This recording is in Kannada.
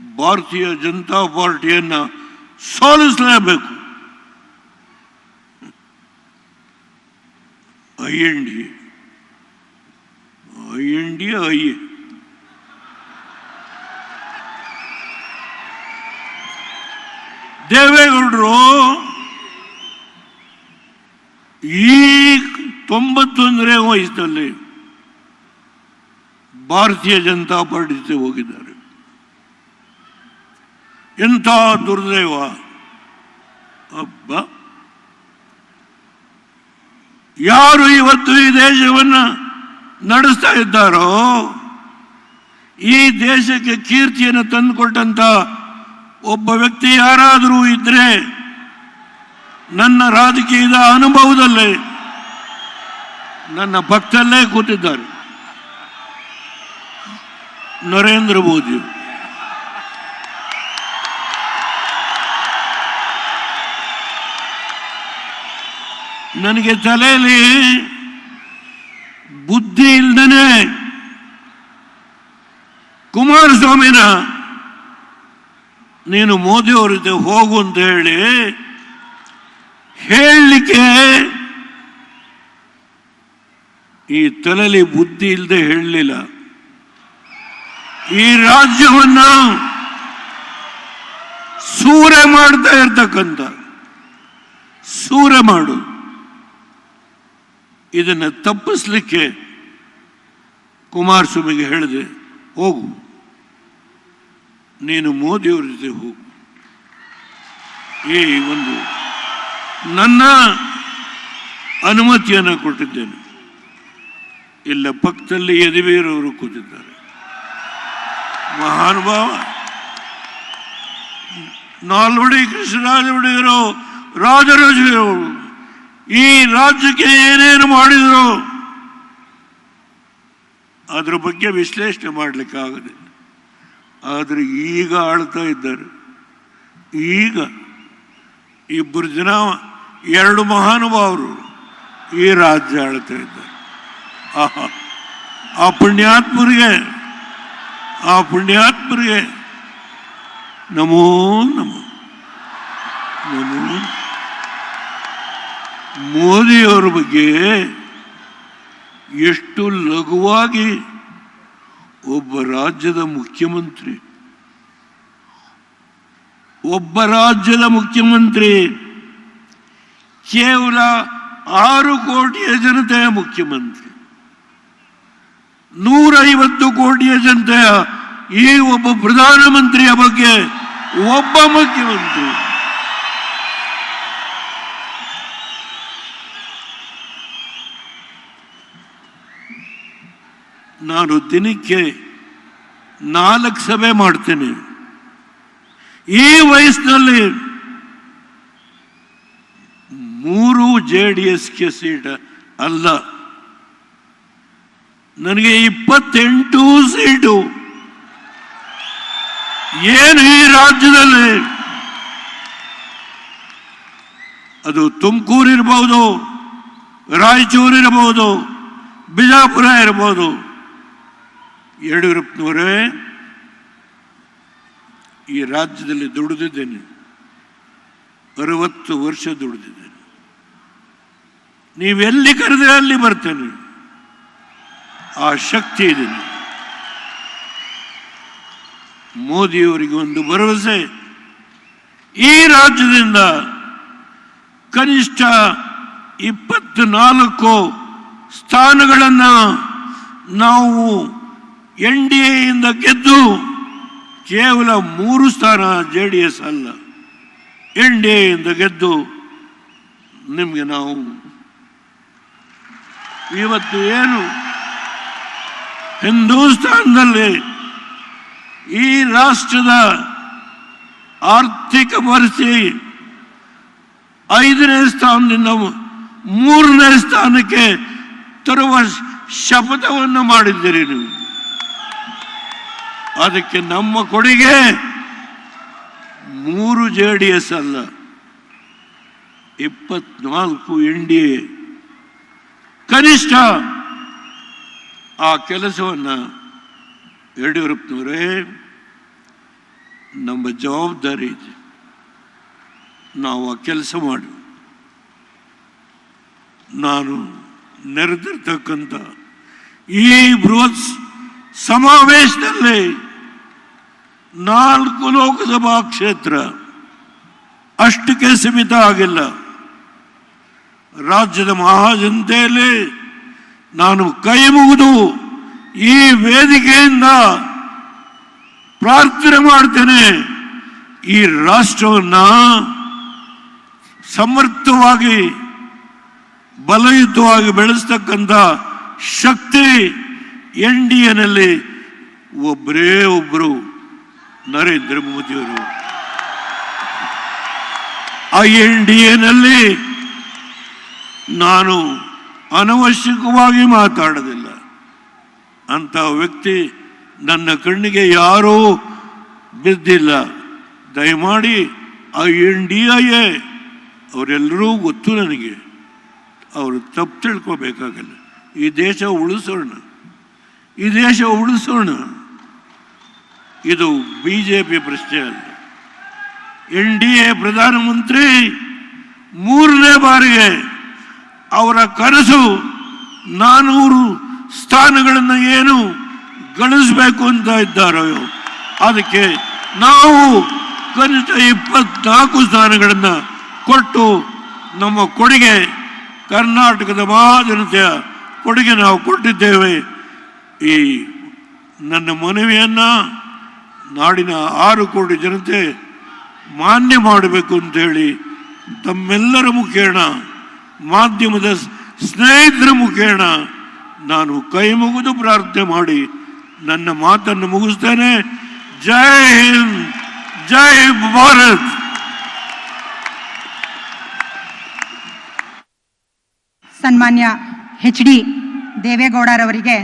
ಭಾರತೀಯ ಜನತಾ ಪಾರ್ಟಿಯನ್ನ ಸೋಲಿಸಲೇಬೇಕು I N D. I N D I ದೇವೇಗೌಡರು ಈ ತೊಂಬತ್ತೊಂದನೇ ವಯಸ್ಸಿನಲ್ಲಿ ಭಾರತೀಯ ಜನತಾ ಪಾರ್ಟಿ ಹೋಗಿದ್ದಾರೆ. ಎಂಥ ದುರ್ದೈವ. ಅಬ್ಬ. ಯಾರು ಇವತ್ತು ಈ ದೇಶವನ್ನು ನಡೆಸ್ತಾ ಇದ್ದಾರೋ, ಈ ದೇಶಕ್ಕೆ ಕೀರ್ತಿಯನ್ನು ತಂದುಕೊಟ್ಟಂತ ಒಬ್ಬ ವ್ಯಕ್ತಿ ಯಾರಾದರೂ ಇದ್ರೆ ನನ್ನ ರಾಜಕೀಯದ ಅನುಭವದಲ್ಲೇ ನನ್ನ ಭಕ್ತಲ್ಲೇ ಕೂತಿದ್ದಾರೆ. ನರೇಂದ್ರ ಮೋದಿ. ನನಗೆ ತಲೆಯಲ್ಲಿ ಬುದ್ಧಿ ಇಲ್ದನೆ ಕುಮಾರಸ್ವಾಮಿನ ನೀನು ಮೋದಿ ಅವ್ರ ಜೊತೆ ಹೋಗು ಅಂತ ಹೇಳಿ ಹೇಳಲಿಕ್ಕೆ ಈ ತಲೆಯಲ್ಲಿ ಬುದ್ಧಿ ಇಲ್ಲದೆ ಹೇಳಲಿಲ್ಲ. ಈ ರಾಜ್ಯವನ್ನು ಸೂರೆ ಮಾಡ್ತಾ ಇರ್ತಕ್ಕಂಥ, ಸೂರೆ ಮಾಡು. ಇದನ್ನ ತಪ್ಪಿಸ್ಲಿಕ್ಕೆ ಕುಮಾರಸ್ವಾಮಿಗೆ ಹೇಳಿದೆ, ಹೋಗು. ನೀನು ಮೋದಿಯವರ ಜೊತೆ ಹೋಗು. ಈ ಒಂದು ನನ್ನ ಅನುಮತಿಯನ್ನು ಕೊಟ್ಟಿದ್ದೇನೆ. ಇಲ್ಲ, ಪಕ್ಕದಲ್ಲಿ ಯದುವೀರವರು ಕೂತಿದ್ದಾರೆ. ಮಹಾನುಭಾವ ನಾಲ್ವಡಿ ಕೃಷ್ಣರಾಜ ಒಡೆಯರು ರಾಜರಾಜರು ಈ ರಾಜ್ಯಕ್ಕೆ ಏನೇನು ಮಾಡಿದ್ರು ಅದ್ರ ಬಗ್ಗೆ ವಿಶ್ಲೇಷಣೆ ಮಾಡಲಿಕ್ಕಾಗದೆ ಆದರೆ ಈಗ ಆಳ್ತಾ ಇದ್ದಾರೆ. ಈಗ ಇಬ್ಬರು ಜನ, ಎರಡು ಮಹಾನುಭಾವರು ಈ ರಾಜ್ಯ ಆಳ್ತಾ ಇದ್ದಾರೆ. ಆಹಾ, ಆ ಪುಣ್ಯಾತ್ಮರಿಗೆ ಆ ಪುಣ್ಯಾತ್ಮರಿಗೆ ನಮೋ. ನಮೋ ನಮೋ. ಮೋದಿಯವರ ಬಗ್ಗೆ ಎಷ್ಟು ಲಘುವಾಗಿ ಒಬ್ಬ ರಾಜ್ಯದ ಮುಖ್ಯಮಂತ್ರಿ, ಒಬ್ಬ ರಾಜ್ಯದ ಮುಖ್ಯಮಂತ್ರಿ, ಕೇವಲ ಆರು ಕೋಟಿಯ ಜನತೆಯ ಮುಖ್ಯಮಂತ್ರಿ, ನೂರೈವತ್ತು ಕೋಟಿಯ ಜನತೆಯ ಈ ಒಬ್ಬ ಪ್ರಧಾನಮಂತ್ರಿಯ ಬಗ್ಗೆ ಒಬ್ಬ ಮುಖ್ಯಮಂತ್ರಿ. ನಾನು ದಿನಕ್ಕೆ ನಾಲ್ಕು ಸಭೆ ಮಾಡ್ತೇನೆ. ಈ ವಯಸ್ಸಿನಲ್ಲಿ ಮೂರು ಜೆ ಡಿ ಎಸ್ಗೆ ಸೀಟ್ ಅಲ್ಲ. ನನಗೆ ಇಪ್ಪತ್ತೆಂಟು ಸೀಟು. ಏನು ಈ ರಾಜ್ಯದಲ್ಲಿ? ಅದು ತುಮಕೂರು ಇರಬಹುದು ರಾಯಚೂರು ಇರಬಹುದು ಬಿಜಾಪುರ ಇರಬಹುದು ಯಡಿಯೂರಪ್ಪನವರೇ ಈ ರಾಜ್ಯದಲ್ಲಿ ದುಡಿದಿದ್ದೇನೆ. ಅರವತ್ತು ವರ್ಷ ದುಡಿದಿದ್ದೇನೆ. ನೀವೆಲ್ಲಿ ಕರೆದ್ರೆ ಅಲ್ಲಿ ಬರ್ತೇನೆ. ಆ ಶಕ್ತಿ ಇದೆ. ಮೋದಿಯವರಿಗೆ ಒಂದು ಭರವಸೆ. ಈ ರಾಜ್ಯದಿಂದ ಕನಿಷ್ಠ ಇಪ್ಪತ್ನಾಲ್ಕು ಸ್ಥಾನಗಳನ್ನು ನಾವು ಎನ್ ಡಿ ಎಯಿಂದ ಗೆದ್ದು ಕೇವಲ ಮೂರು ಸ್ಥಾನ ಜೆ ಡಿ ಎಸ್ ಅಲ್ಲ. ಎನ್ ಡಿ ಎಯಿಂದ ಗೆದ್ದು ನಿಮಗೆ ನಾವು. ಇವತ್ತು ಏನು? ಹಿಂದೂಸ್ತಾನದಲ್ಲಿ ಈ ರಾಷ್ಟ್ರದ ಆರ್ಥಿಕ ಪರಿಸ್ಥಿತಿ ಐದನೇ ಸ್ಥಾನದಿಂದ ಮೂರನೇ ಸ್ಥಾನಕ್ಕೆ ತರುವ ಶಪಥವನ್ನು ಮಾಡಿದ್ದೀರಿ ನೀವು. ಅದಕ್ಕೆ ನಮ್ಮ ಕೊಡುಗೆ ಮೂರು ಜೆ ಡಿ ಎಸ್ ಅಲ್ಲ. ಇಪ್ಪತ್ನಾಲ್ಕು ಎನ್ ಡಿ ಎ. ಕನಿಷ್ಠ ಆ ಕೆಲಸವನ್ನು ಯಡಿಯೂರಪ್ಪನವರೇ ನಮ್ಮ ಜವಾಬ್ದಾರಿ ಇದೆ. ನಾವು ಆ ಕೆಲಸ ಮಾಡು ನಾನು ನೆರೆದಿರ್ತಕ್ಕಂಥ ಈ ಬೃಹತ್ ಸಮಾವೇಶದಲ್ಲಿ ನಾಲ್ಕು ಲೋಕಸಭಾ ಕ್ಷೇತ್ರ ಅಷ್ಟಕ್ಕೆ ಸೀಮಿತ ಆಗಿಲ್ಲ ರಾಜ್ಯದ ಮಹಾಜನತೆಯಲ್ಲಿ ನಾನು ಕೈ ಮುಗಿದು ಈ ವೇದಿಕೆಯಿಂದ ಪ್ರಾರ್ಥನೆ ಮಾಡ್ತೇನೆ. ಈ ರಾಷ್ಟ್ರವನ್ನ ಸಮರ್ಥವಾಗಿ, ಬಲಯುತವಾಗಿ ಬೆಳೆಸ್ತಕ್ಕಂಥ ಶಕ್ತಿ ಎನ್ ಡಿ ಎನಲ್ಲಿ ಒಬ್ಬರೇ ಒಬ್ಬರು ನರೇಂದ್ರ ಮೋದಿಯವರು ಐ ಎನ್ ಡಿ ಎನಲ್ಲಿ ನಾನು ಅನವಶ್ಯಕವಾಗಿ ಮಾತಾಡೋದಿಲ್ಲ. ಅಂತ ವ್ಯಕ್ತಿ ನನ್ನ ಕಣ್ಣಿಗೆ ಯಾರೂ ಬಿದ್ದಿಲ್ಲ. ದಯಮಾಡಿ I N D I A ಅವರೆಲ್ಲರೂ ಗೊತ್ತು ನನಗೆ. ಅವರು ತಪ್ಪು ತಿಳ್ಕೋಬೇಕಾಗಲ್ಲ. ಈ ದೇಶ ಉಳಿಸೋಣ. ಈ ದೇಶ ಉಳಿಸೋಣ. ಇದು ಬಿ ಜೆ ಪಿ ಪ್ರಶ್ನೆ ಅಲ್ಲ. ಎನ್ ಡಿ ಎ ಪ್ರಧಾನಮಂತ್ರಿ ಮೂರನೇ ಬಾರಿಗೆ ಅವರ ಕನಸು ನಾನೂರು ಸ್ಥಾನಗಳನ್ನು ಏನು ಗಳಿಸಬೇಕು ಅಂತ ಇದ್ದಾರೋ ಅದಕ್ಕೆ ನಾವು ಕನಿಷ್ಠ ಇಪ್ಪತ್ನಾಲ್ಕು ಸ್ಥಾನಗಳನ್ನು ಕೊಟ್ಟು ನಮ್ಮ ಕೊಡುಗೆ ಕರ್ನಾಟಕದ ಮಹಾಜನತೆಯ ಕೊಡುಗೆ ನಾವು ಕೊಟ್ಟಿದ್ದೇವೆ. ಈ ನನ್ನ ಮನವಿಯನ್ನ ನಾಡಿನ ಆರು ಕೋಟಿ ಜನತೆ ಮಾನ್ಯ ಮಾಡಬೇಕು ಅಂತೇಳಿ ತಮ್ಮೆಲ್ಲರ ಮುಖೇಣ, ಮಾಧ್ಯಮದ ಸ್ನೇಹಿತರ ಮುಖೇಣ ನಾನು ಕೈ ಮುಗಿದು ಪ್ರಾರ್ಥನೆ ಮಾಡಿ ನನ್ನ ಮಾತನ್ನು ಮುಗಿಸ್ತೇನೆ. ಜೈ ಹಿಂದ್, ಜೈ ಭಾರತ್. ಸನ್ಮಾನ್ಯ ಹೆಚ್ ಡಿ ದೇವೇಗೌಡರವರಿಗೆ